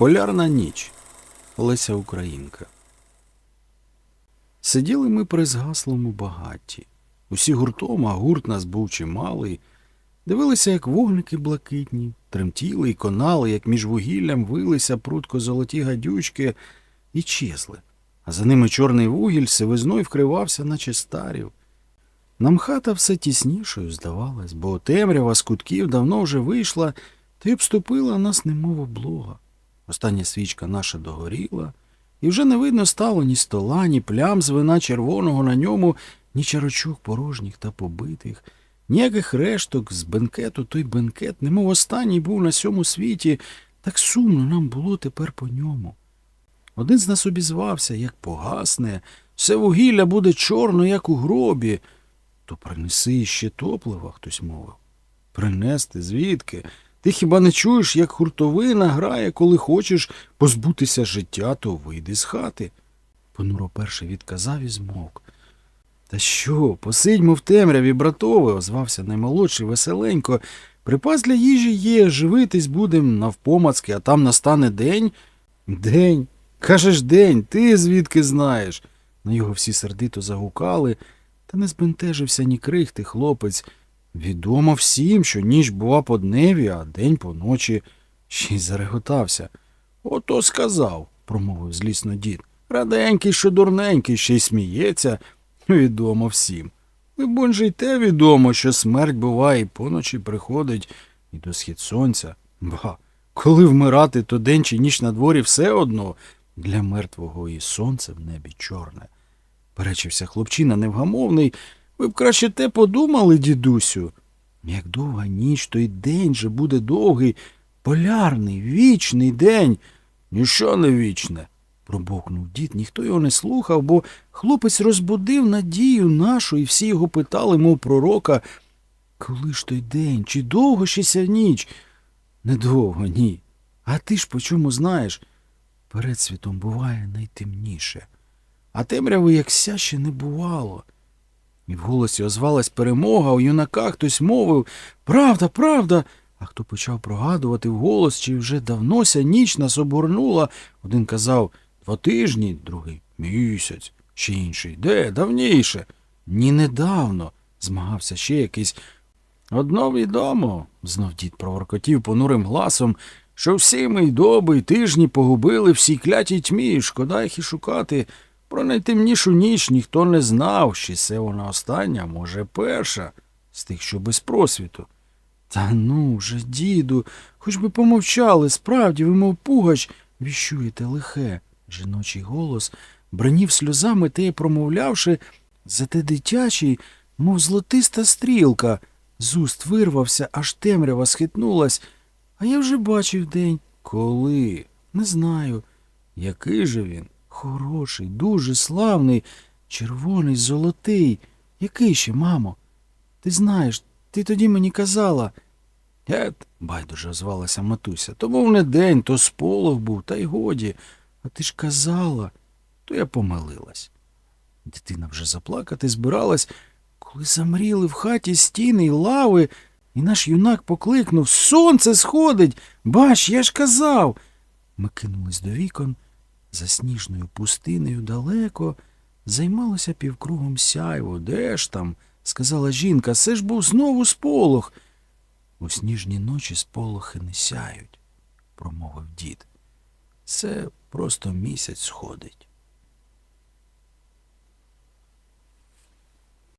Полярна ніч. Леся Українка. Сиділи ми при згаслому багатті. Усі гуртом, а гурт нас був чималий. Дивилися, як вогники блакитні, тремтіли і конали, як між вугіллям вилися прутко золоті гадючки і чезли. А за ними чорний вугіль сивизною вкривався, наче старів. Нам хата все тіснішою здавалась, бо темрява з кутків давно вже вийшла та й обступила нас немов облога. Остання свічка наша догоріла, і вже не видно стало ні стола, ні плям з вина червоного на ньому, ні чарочок порожніх та побитих, ніяких решток з бенкету той бенкет, немов останній був на сьому світі, так сумно нам було тепер по ньому. Один з нас обізвався, як погасне, все вугілля буде чорно, як у гробі. То принеси ще топлива, хтось мовив. Принести звідки? Ти хіба не чуєш, як хуртовина грає, коли хочеш позбутися життя, то вийди з хати. Понуро перший відказав і змовк. Та що, посидьмо в темряві, братове, озвався наймолодший веселенько. Припас для їжі є, живитись будем навпомацки, а там настане день. День. Кажеш день, ти звідки знаєш? На його всі сердито загукали, та не збентежився ні крихти хлопець. Відомо всім, що ніч була по дневі, а день по ночі. Ще й зареготався. Ото сказав, промовив злісно дід. Раденький, що дурненький, ще й сміється. Відомо всім. Либонь же й те відомо, що смерть буває і поночі приходить, і до схід сонця. Ба, коли вмирати, то день чи ніч на дворі все одно для мертвого і сонце в небі чорне. Перечився хлопчина невгамовний. Ви б краще те подумали, дідусю. Як довга ніч, то й день же буде довгий, полярний, вічний день. Ніщо не вічне, пробовкнув дід. Ніхто його не слухав, бо хлопець розбудив надію нашу, і всі його питали, мов пророка, коли ж той день, чи довго ще ся ніч? Недовго, ні. А ти ж по чому знаєш? Перед світом буває найтемніше, а темряви, як ся ще не бувало. І в голосі озвалась перемога, у юнака хтось мовив Правда, правда. А хто почав прогадувати вголос, чи вже давнося ніч нас обгорнула, один казав два тижні, другий місяць, ще інший де давніше. Ні, недавно, змагався ще якийсь. Одно відомо, знов дід проворкотів понурим гласом, що всі ми й доби, й тижні погубили всі клятій тьмі, шкода їх і шукати. Про найтемнішу ніч ніхто не знав, чи це вона остання, може, перша, з тих, що без просвіту. Та ну вже, діду, хоч би помовчали, справді, ви, мов пугач, віщуєте лихе. Жіночий голос бранів сльозами те промовлявши, зате дитячий, мов золотиста стрілка, з уст вирвався, аж темрява схитнулась. А я вже бачив день. Коли? Не знаю. Який же він? Хороший, дуже славний, червоний, золотий. Який ще, мамо? Ти знаєш, ти тоді мені казала. Ет, байдуже озвалася матуся. То був не день, то сполох був, та й годі. А ти ж казала, то я помилилась. Дитина вже заплакати збиралась, коли замріли в хаті стіни й лави, і наш юнак покликнув Сонце сходить. Бач, я ж казав. Ми кинулись до вікон. За сніжною пустинею далеко займалося півкругом сяйво. Де ж там? сказала жінка. Це ж був знову сполох. У сніжні ночі сполохи не сяють, промовив дід. Це просто місяць сходить.